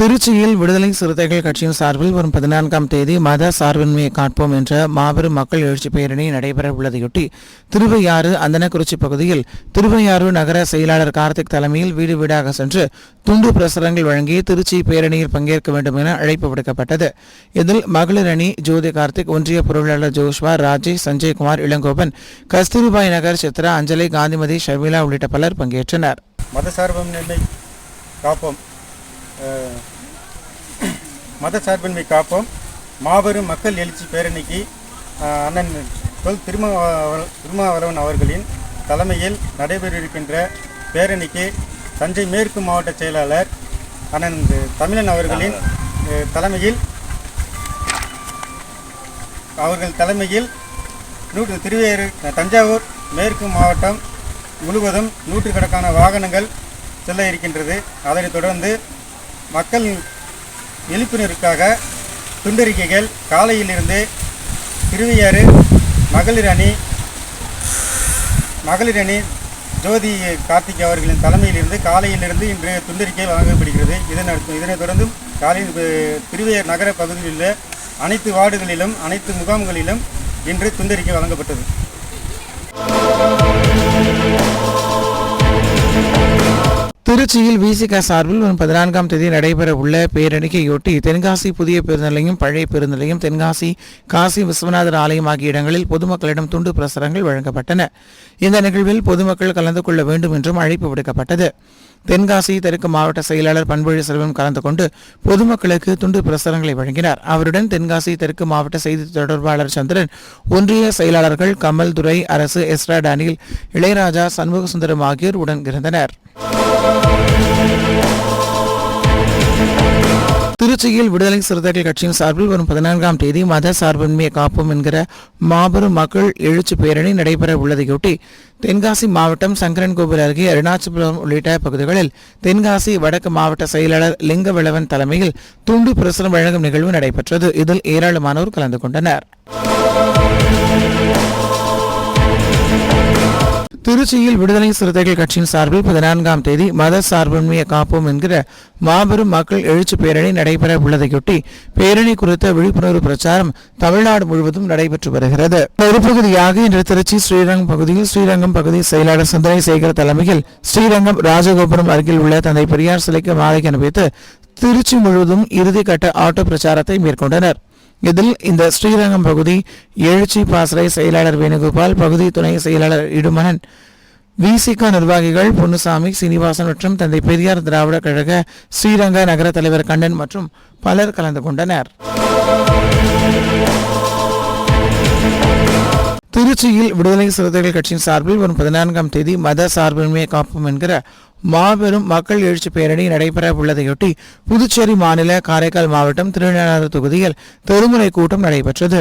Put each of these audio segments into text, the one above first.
திருச்சியில் விடுதலை சிறுத்தைகள் கட்சியின் சார்பில் வரும் பதினான்காம் தேதி மத சார்பின்மையை காட்போம் என்ற மாபெரும் மக்கள் எழுச்சி பேரணி நடைபெற உள்ளதையொட்டி திருவையாறு அந்தனக்குறிச்சி பகுதியில் திருவையாறு நகர செயலாளர் கார்த்திக் தலைமையில் வீடு வீடாக சென்று துண்டு பிரசுரங்கள் வழங்கி திருச்சி பேரணியில் பங்கேற்க வேண்டும் என அழைப்பு விடுக்கப்பட்டது. இதில் மகளிர் அணி ஜோதி கார்த்திக் ஒன்றிய பொருளாளர் ஜோஷ்வா ராஜேஷ் சஞ்சய்குமார் இளங்கோபன் கஸ்தூரிபாய் நகர் சித்ரா அஞ்சலி காந்திமதி ஷர்மிளா உள்ளிட்ட பலர் பங்கேற்றனர். மதசார்பின்மை காப்போம். மத மதசார்பின்மை காப்போம். மாபெரும் மக்கள் எழுச்சி பேரணிக்கு அண்ணன் தொல் திருமாவ திருமாவளவன் அவர்களின் தலைமையில் நடைபெறிருக்கின்ற பேரணிக்கு தஞ்சை மேற்கு மாவட்ட செயலாளர் அண்ணன் தமிழன் அவர்களின் தலைமையில் அவர்கள் தலைமையில் நூற்று திருவேறு தஞ்சாவூர் மேற்கு மாவட்டம் முழுவதும் நூற்றுக்கணக்கான வாகனங்கள் செல்ல இருக்கின்றது. அதனைத் தொடர்ந்து மக்கள் எழுப்பினருக்காக துண்டறிக்கைகள் காலையிலிருந்து திருவையாறு மகளிர் அணி மகளிர் அணி ஜோதி கார்த்திக் அவர்களின் தலைமையிலிருந்து காலையிலிருந்து இன்று துண்டறிக்கை வழங்கப்படுகிறது. இதனை இதனைத் தொடர்ந்து காலையில் அஹ், நகர பகுதியில் உள்ள அனைத்து வார்டுகளிலும் அனைத்து முகாம்களிலும் இன்று துண்டறிக்கை வழங்கப்பட்டது. திருச்சியில் விசிக சார்பில் வரும் பதினான்காம் தேதி நடைபெற உள்ள பேரணிக்கையொட்டி தென்காசி புதிய பேருந்து நிலையம் பழைய பேருந்து நிலையம் தென்காசி காசி விஸ்வநாதர் ஆலயம் ஆகிய இடங்களில் பொதுமக்களிடம் துண்டு பிரசுரங்கள் வழங்கப்பட்டன. இந்த நிகழ்வில் பொதுமக்கள் கலந்து கொள்ள வேண்டும் என்றும் அழைப்பு விடுக்கப்பட்டது. தென்காசி தெற்கு மாவட்ட செயலாளர் பண்பொழி செல்வம் கலந்து கொண்டு பொதுமக்களுக்கு துண்டு பிரசுரங்களை வழங்கினார். அவருடன் தென்காசி தெற்கு மாவட்ட செய்தி தொடர்பாளர் சந்திரன் ஒன்றிய செயலாளர்கள் கமல் துரை அரசு எஸ்ரா டானியல் இளையராஜா சண்முகசுந்தரம் ஆகியோர் உடன் இருந்தனர். திருச்சியில் விடுதலை சிறுத்தைகள் கட்சியின் சார்பில் வரும் பதினான்காம் தேதி மத சார்பின்மையை காப்போம் என்கிற மாபெரும் மக்கள் எழுச்சி பேரணி நடைபெற உள்ளதையொட்டி தென்காசி மாவட்டம் சங்கரன்கோவில் அருகே அருணாச்சலபுரம் உள்ளிட்ட பகுதிகளில் தென்காசி வடக்கு மாவட்ட செயலாளர் லிங்கவிளவன் தலைமையில் துண்டு பிரசுரம் வழங்கும் நிகழ்வு நடைபெற்றது. இதில் ஏராளமானோர் கலந்து கொண்டனர். திருச்சியில் விடுதலை சிறுத்தைகள் கட்சியின் சார்பில் பதினான்காம் தேதி மத சார்பின்மையை காப்போம் என்கிற மாபெரும் மக்கள் எழுச்சி பேரணி நடைபெற உள்ளதையொட்டி பேரணி குறித்த விழிப்புணர்வு பிரச்சாரம் தமிழ்நாடு முழுவதும் நடைபெற்று வருகிறது. ஒரு பகுதியாக இன்று திருச்சி ஸ்ரீரங்கம் பகுதியில் ஸ்ரீரங்கம் பகுதி செயலாளர் சிந்தனை சேகர் தலைமையில் ஸ்ரீரங்கம் ராஜகோபுரம் அருகில் உள்ள தந்தை பெரியார் சிலைக்கு மாலை அணிவித்து திருச்சி முழுவதும் இறுதிக்கட்ட ஆட்டோ பிரச்சாரத்தை மேற்கொண்டனர். இதில் இந்த ஸ்ரீரங்கம் பகுதி எழுச்சி பாசறை செயலாளர் வேணுகோபால் பகுதி துணை செயலாளர் இடுமணன் விசிக நிர்வாகிகள் பொன்னுசாமி சீனிவாசன் மற்றும் தந்தை பெரியார் திராவிட கழக ஸ்ரீரங்க நகர தலைவர் கண்ணன் மற்றும் பலர் கலந்து கொண்டனர். திருச்சியில் விடுதலை சிறுத்தைகள் கட்சியின் சார்பில் வரும் பதினான்காம் தேதி மத சார்பின்மையை காப்போம் என்கிற மாபெரும் மக்கள் எழுச்சி பேரணி நடைபெற உள்ளதையொட்டி புதுச்சேரி மாநில காரைக்கால் மாவட்டம் திருநள்ளாறு தொகுதியில் தெருமுறை கூட்டம் நடைபெற்றது.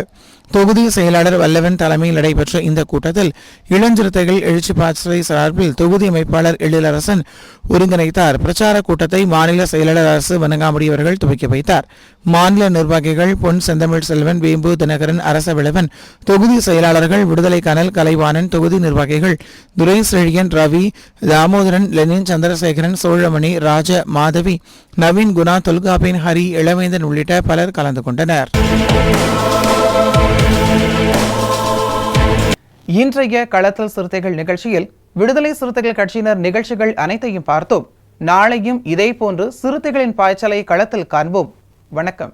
தொகுதி செயலாளர் வல்லவன் தலைமையில் நடைபெற்ற இந்த கூட்டத்தில் இளஞ்சிறுத்தைகள் எழுச்சி பாசறை சார்பில் தொகுதி அமைப்பாளர் எழிலரசன் ஒருங்கிணைத்தார். பிரச்சார கூட்டத்தை மாநில செயலாளர் அரசு வணங்காமுடியவர்கள் துவக்கி வைத்தார். மாநில நிர்வாகிகள் பொன் செந்தமிழ் செல்வன் வேம்பு தினகரன் அரச விளவன் தொகுதி செயலாளர்கள் விடுதலை கனல் கலைவாணன் தொகுதி நிர்வாகிகள் துரை செழியன் ரவி தாமோதரன் லெனின் சந்திரசேகரன் சோழமணி ராஜ மாதவி நவீன் குணா தொல்காப்பின் ஹரி இளவேந்தன் உள்ளிட்ட பலர் கலந்து கொண்டனர். இன்றைய களத்தல் சிறுத்தைகள் நிகழ்ச்சியில் விடுதலை சிறுத்தைகள் கட்சியினர் நிகழ்ச்சிகள் அனைத்தையும் பார்த்தோம். நாளையும் இதே போன்று சிறுத்தைகளின் பாய்ச்சலை களத்தில் காண்போம். வணக்கம்.